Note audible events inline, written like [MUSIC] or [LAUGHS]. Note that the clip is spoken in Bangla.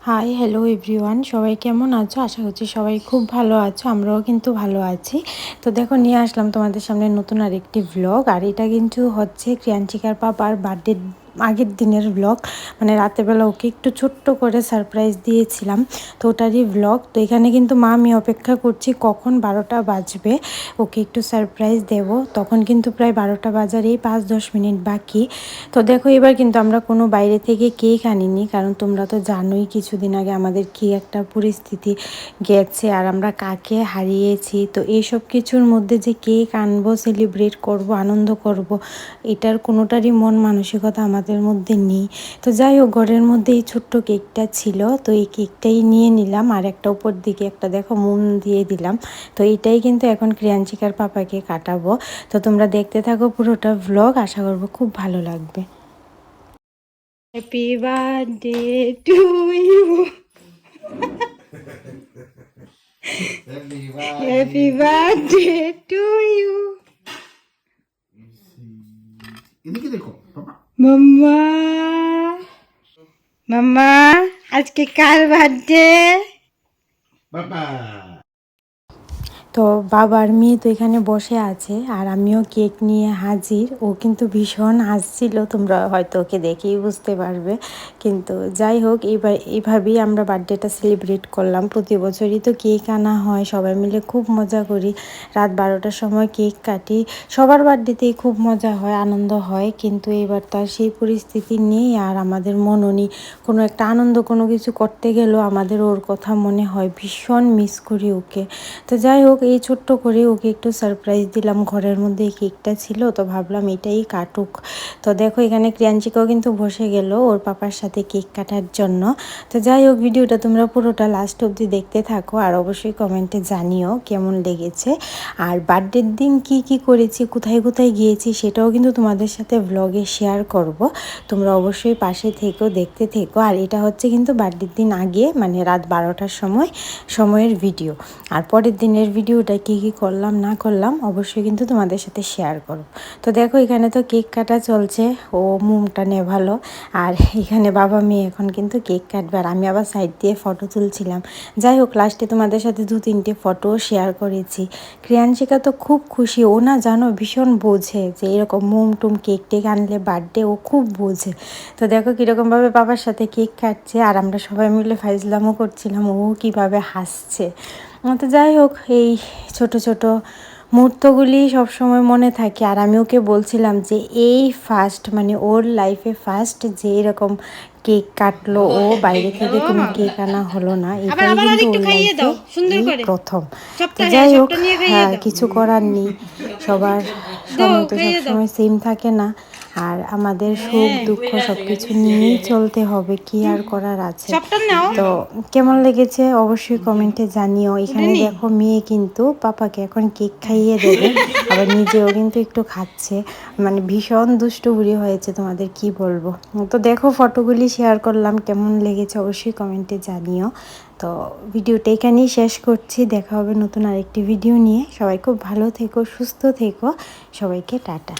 হাই হ্যালো এভরিওয়ান সবাই কেমন আছো? আশা করছি সবাই খুব ভালো আছো। আমরাও কিন্তু ভালো আছি। তো দেখো, নিয়ে আসলাম তোমাদের সামনে নতুন আরেকটি ব্লগ আর এটা কিন্তু হচ্ছে ক্রিয়াঞ্চিকার পাপার বার্থডে আগের দিনের ব্লগ মানে রাতেরবেলা ওকে একটু ছোট্ট করে সারপ্রাইজ দিয়েছিলাম। তো ওটারই ব্লগ তো এখানে কিন্তু মা, আমি অপেক্ষা করছি কখন বারোটা বাজবে, ওকে একটু সারপ্রাইজ দেব। তখন কিন্তু প্রায় বারোটা বাজার এই পাঁচ দশ মিনিট বাকি। তো দেখো, এবার কিন্তু আমরা কোনো বাইরে থেকে কেক আনিনি, কারণ তোমরা তো জানোই কিছুদিন আগে আমাদের কি একটা পরিস্থিতি গেছে আর আমরা কাকে হারিয়েছি। তো এইসব কিছুর মধ্যে যে কেক আনব সেলিব্রেট করব, আনন্দ করব, এটার কোনোটারই মন মানসিকতা আমাদের আমাদের মধ্যে নেই। তো যাই হোক ঘরের মধ্যে এই ছোট্ট কেকটা ছিল। তো এই কেকটাই নিয়ে নিলাম। আর একটা উপর দিকে একটা দেখো মুন দিয়ে দিলাম। তো এটাই কিন্তু এখন ক্রিয়াঞ্চিকার পাপাকে কাটাবো। তো তোমরা দেখতে থাকো পুরোটা ভ্লগ আশা করব খুব ভালো লাগবে। Happy birthday to you happy birthday to you এদিকে দেখো বাবা মাম্মা মাম্মা আজকে কার বার্থডে বাবা তো বাবার মেয়ে তো এখানে বসে আছে আর আমিও কেক নিয়ে হাজির। ও কিন্তু ভীষণ হাসছিল, তোমরা হয়তো ওকে দেখেই বুঝতে পারবে। কিন্তু যাই হোক এইবার এইভাবেই আমরা বার্থডেটা সেলিব্রেট করলাম। প্রতি বছরই তো কেক আনা হয়, সবাই মিলে খুব মজা করি। রাত বারোটার সময় কেক কাটি, সবার বার্থডেতেই খুব মজা হয়, আনন্দ হয়। কিন্তু এবার তার সেই পরিস্থিতি নেই আর আমাদের মনও নেই কোনো একটা আনন্দ, কোনো কিছু করতে গেলেও আমাদের ওর কথা মনে হয় ভীষণ মিস করি ওকে। তো যাই হোক এই ছোট্ট করে ওকে একটু সারপ্রাইজ দিলাম। ঘরের মধ্যে এই কেকটা ছিল, তো ভাবলাম এটাই কাটুক। তো দেখো এখানে ক্রিয়াঞ্চিকাও কিন্তু বসে গেল ওর পাপার সাথে কেক কাটার জন্য। তো যাই হোক, ভিডিওটা তোমরা পুরোটা লাস্ট অবধি দেখতে থাকো আর অবশ্যই কমেন্টে জানিও কেমন লেগেছে। আর বার্থডের দিন কি কি করেছি, কোথায় কোথায় গিয়েছি সেটাও কিন্তু তোমাদের সাথে ব্লগে শেয়ার করব। তোমরা অবশ্যই পাশে থেকো, দেখতে থেকো। আর এটা হচ্ছে কিন্তু বার্থডের দিন আগে মানে রাত বারোটার সময়, সময়ের ভিডিও আর পরের দিনের ভিডিও ভিডিওটা কী কী করলাম, না করলাম, অবশ্যই কিন্তু তোমাদের সাথে শেয়ার করব। তো দেখো, এখানে তো কেক কাটা চলছে, ও মুমটা নেভালো, আর এখানে বাবা মেয়ে এখন কিন্তু কেক কাটবে, আর আমি আবার সাইড দিয়ে ফটো তুলছিলাম। যাই হোক লাস্টে তোমাদের সাথে দু তিনটে ফটো শেয়ার করেছি। ক্রিয়াঞ্চিকা তো খুব খুশি, ও না জানো, ভীষণ বোঝে যে এরকম মুম টুম কেক টেক আনলে বার্থডে ও খুব বোঝে। তো দেখো, কীরকমভাবে বাবার সাথে কেক কাটছে, আর আমরা সবাই মিলে ফাইজলামও করছিলাম, ও কীভাবে হাসছে। তো যাই হোক এই ছোট ছোট মুহূর্তগুলি সবসময় মনে থাকে। আর আমি ওকে বলছিলাম যে এই ফার্স্ট মানে ওর লাইফে ফার্স্ট যে এরকম কেক কাটলো ও বাইরে থেকে কোনো কেক আনা হলো না এটাই কিন্তু ওর লাইফে প্রথম। যাই হোক হ্যাঁ কিছু করার নেই। সবার সময় তো সবসময় সেম থাকে না। আর আমাদের সুখ দুঃখ সবকিছু নিয়েই চলতে হবে কি আর করার আছে? তো কেমন লেগেছে? অবশ্যই কমেন্টে জানিও। এখানে দেখো মেয়ে কিন্তু পাপাকে এখন কেক খাইয়ে দেবে [LAUGHS] আবার নিজেও কিন্তু একটু খাচ্ছে। মানে ভীষণ দুষ্টু বুড়ি হয়েছে তোমাদের কি বলব? তো দেখো ফটোগুলি শেয়ার করলাম কেমন লেগেছে অবশ্যই কমেন্টে জানিও। তো ভিডিওটা এখানেই শেষ করছি দেখা হবে নতুন আরেকটি ভিডিও নিয়ে। সবাই খুব ভালো থেকো সুস্থ থেকো। সবাইকে টাটা।